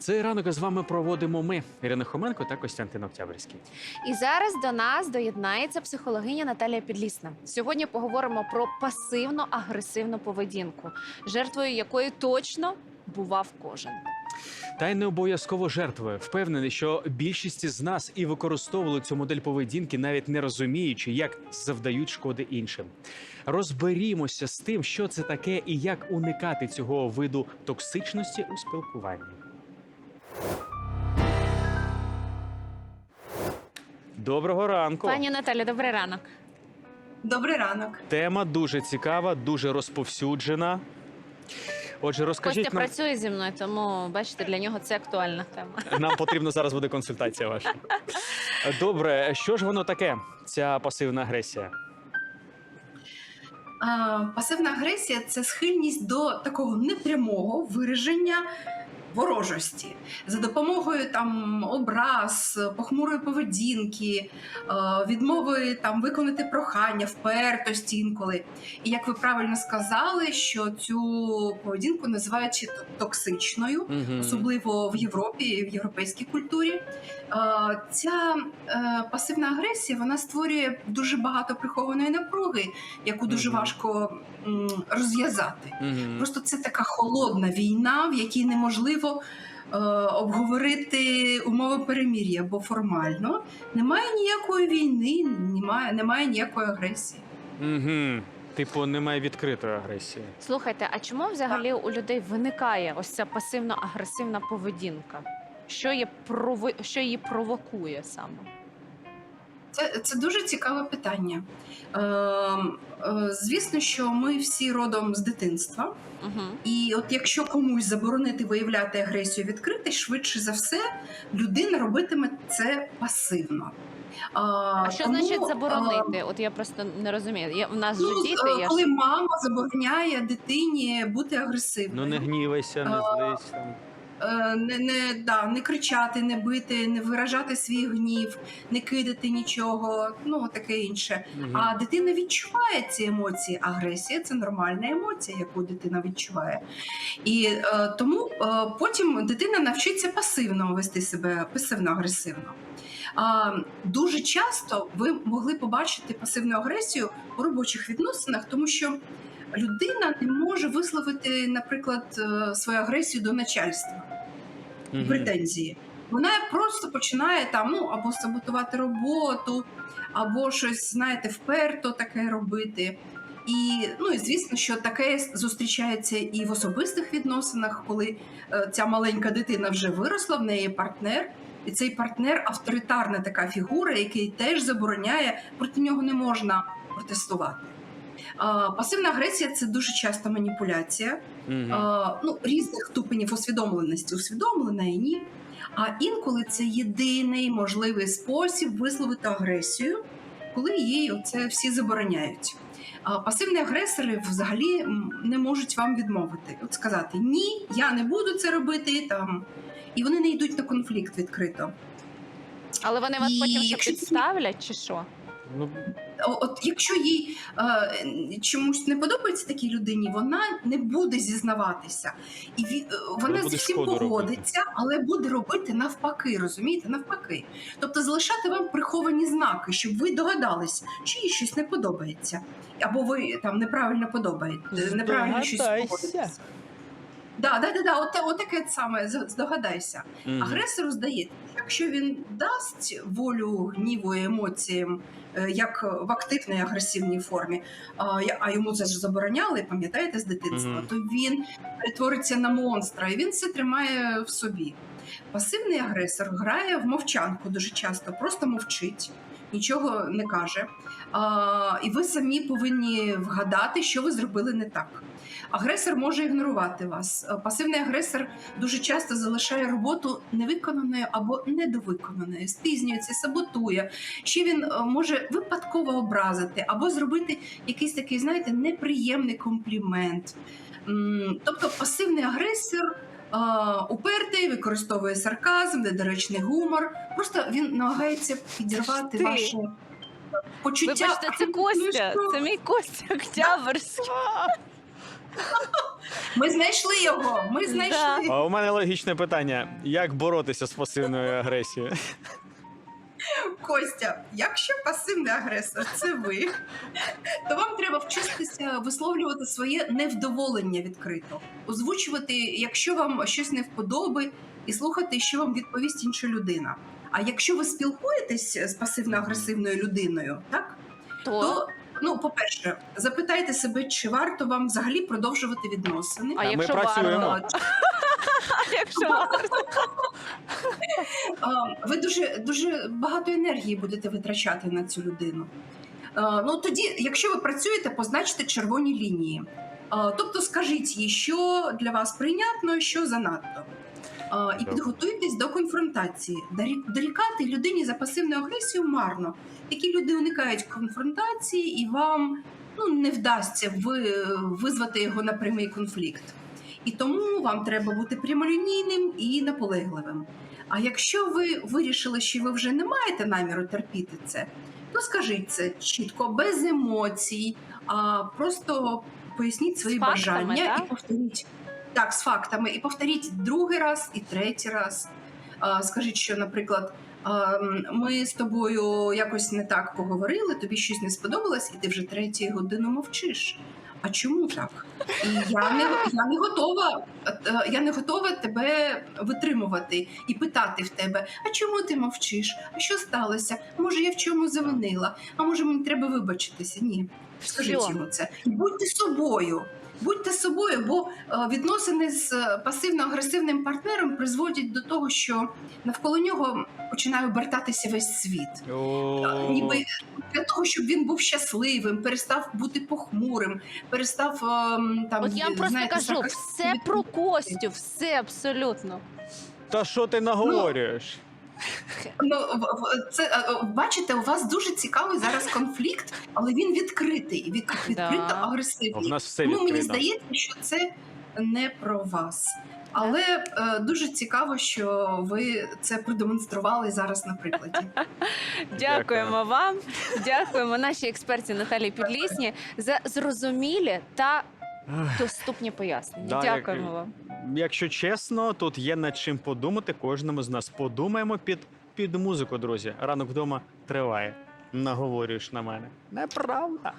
Цей ранок з вами проводимо ми, Ірина Хоменко та Костянтин Октябрьський. І зараз до нас доєднається психологиня Наталія Підлісна. Сьогодні поговоримо про пасивно-агресивну поведінку, жертвою якої точно бував кожен. Та й не обов'язково жертвою. Впевнений, що більшість з нас і використовували цю модель поведінки, навіть не розуміючи, як завдають шкоди іншим. Розберімося з тим, що це таке і як уникати цього виду токсичності у спілкуванні. Доброго ранку. Пані Наталя, добрий ранок. Добрий ранок. Тема дуже цікава, дуже розповсюджена. Отже, розкажіть Костя нам, працює зі мною, тому бачите, для нього це актуальна тема. нам потрібно зараз буде консультація ваша. Добре, що ж воно таке, ця пасивна агресія? А, пасивна агресія це схильність до такого непрямого вираження ворожості за допомогою там образ, похмурої поведінки, е, відмови там виконати прохання, впертості інколи. І як ви правильно сказали, що цю поведінку називають токсичною. Особливо в Європі в європейській культурі. Е, Ця е, пасивна агресія вона створює дуже багато прихованої напруги, яку дуже важко розв'язати. Просто це така холодна війна, в якій неможливо. Е, Обговорити умови перемір'я, бо формально немає ніякої війни, немає, немає ніякої агресії. Угу. Типу, немає відкритої агресії. Слухайте, а чому взагалі у людей виникає ось ця пасивно-агресивна поведінка? Що є що її провокує саме? Це, це дуже цікаве питання. Е, е, звісно, що ми всі родом з дитинства. Угу. І от якщо комусь заборонити виявляти агресію відкрито, швидше за все людина робитиме це пасивно. А, А що тому, значить а, заборонити? От я просто не розумію. Я, в нас же Ну, діти, е, я коли мама забороняє дитині бути агресивною, Ну не гнівайся, не А, злись. Е, не, не, да, не кричати, не бити, не виражати свій гнів, не кидати нічого, ну таке інше. Мгм. А дитина відчуває ці емоції. Агресія це нормальна емоція, яку дитина відчуває. І е, тому е, потім дитина навчиться пасивно вести себе пасивно-агресивно. А, дуже часто ви могли побачити пасивну агресію у робочих відносинах, тому що людина не може висловити, наприклад, е, свою агресію до начальства Мгм. претензії. Вона просто починає там ну або саботувати роботу, або щось, знаєте, вперто таке робити. І ну і звісно, що таке зустрічається і в особистих відносинах, коли е, ця маленька дитина вже виросла, в неї є партнер, і цей партнер авторитарна така фігура, який теж забороняє, проти нього не можна протестувати. Пасивна агресія це дуже часто маніпуляція а, ну, різних ступенів усвідомленості, усвідомлена і ні. А інколи це єдиний можливий спосіб висловити агресію, коли її це всі забороняють. А пасивні агресори взагалі не можуть вам відмовити, от сказати ні, я не буду це робити там. І вони не йдуть на конфлікт відкрито. Але вони вас І потім що підставлять, чи що? Ну, От якщо їй е, чомусь не подобається такій людині, вона не буде зізнаватися, і ві- е, вона зі всім погодиться, але буде робити навпаки, розумієте, навпаки. Тобто залишати вам приховані знаки, щоб ви догадалися, чи їй щось не подобається, або ви там неправильно подобаєте, неправильно щось Здогадайся. Да, да, да, да, от, от таке саме здогадайся. мгм. Агресору здається, якщо він дасть волю гніву і емоціям, е, як в активній агресивній формі, а, я- а йому це ж забороняли, пам'ятаєте, з дитинства, Мгм. то він перетвориться на монстра, і він все тримає в собі. Пасивний агресор грає в мовчанку дуже часто, просто мовчить, нічого не каже. А, і ви самі повинні вгадати, що ви зробили не так. Агресор може ігнорувати вас. Е, Пасивний агресор дуже часто залишає роботу невиконаною або недовиконаною, спізнюється, саботує. Ще він е, може випадково образити або зробити якийсь такий, знаєте, неприємний комплімент. Тобто пасивний агресор. Е, Упертий, використовує сарказм, недоречний гумор. Просто він намагається підірвати Ти. ваше почуття. Вибачте, це Ну, Костя, це мій Костя Октябрьський. Ми знайшли його. Ми знайшли. А у мене логічне питання: як боротися з пасивною агресією? Костя, якщо пасивний агресор це ви, то вам треба вчитися висловлювати своє невдоволення відкрито, озвучувати, якщо вам щось не вподоби, і слухати, що вам відповість інша людина. А якщо ви спілкуєтесь з пасивно-агресивною людиною, так То, то ну, по-перше, запитайте себе, чи варто вам взагалі продовжувати відносини. а якщо працюємо. варто? А якщо варто? А, ви дуже дуже багато енергії будете витрачати на цю людину. Ну тоді, якщо ви працюєте, позначте червоні лінії. Тобто скажіть їй, що для вас прийнятно, що занадто. І підготуйтесь до конфронтації. Дорікати людині за пасивну агресію марно. Такі люди уникають конфронтації, і вам ну, не вдасться ви, визвати його на прямий конфлікт. І тому вам треба бути прямолінійним і наполегливим. А якщо ви вирішили, що ви вже не маєте наміру терпіти це, то скажіть це чітко, без емоцій, а просто поясніть свої З фактами, бажання так? і повторіть. Так, з фактами, і повторіть другий раз і третій раз. Скажіть, що, наприклад, ми з тобою якось не так поговорили, тобі щось не сподобалось, і ти вже третю годину мовчиш. А чому так? І я не я не готова. е, Я не готова тебе витримувати і питати в тебе: а чому ти мовчиш? А що сталося? Може, я в чому завинила? А може мені треба вибачитися? Ні, скажіть йому це. Будьте собою. Будьте собою, бо е, відносини з е, пасивно-агресивним партнером призводять до того, що навколо нього починає обертатися весь світ. Е, Ніби для того, щоб він був щасливим, перестав бути похмурим, перестав там. От я вам просто знаєте, кажу, все про Костю, все абсолютно. Та що ти наговорюєш? Ну, в- це е, бачите, у вас дуже цікавий зараз конфлікт, але він відкритий, від, відкрито Да. У агресивний. нас все Ну, мені здається, що це не про вас. Але е, дуже цікаво, що ви це продемонстрували зараз на прикладі. Дякуємо вам. Дякуємо нашій експерті Наталії Підлісні за зрозумілі та. Доступні пояснення. Да, Дякуємо як- вам. Якщо чесно, тут є над чим подумати. Кожному з нас подумаємо під, під музику, друзі. Ранок вдома триває. Наговорюєш на мене. Неправда.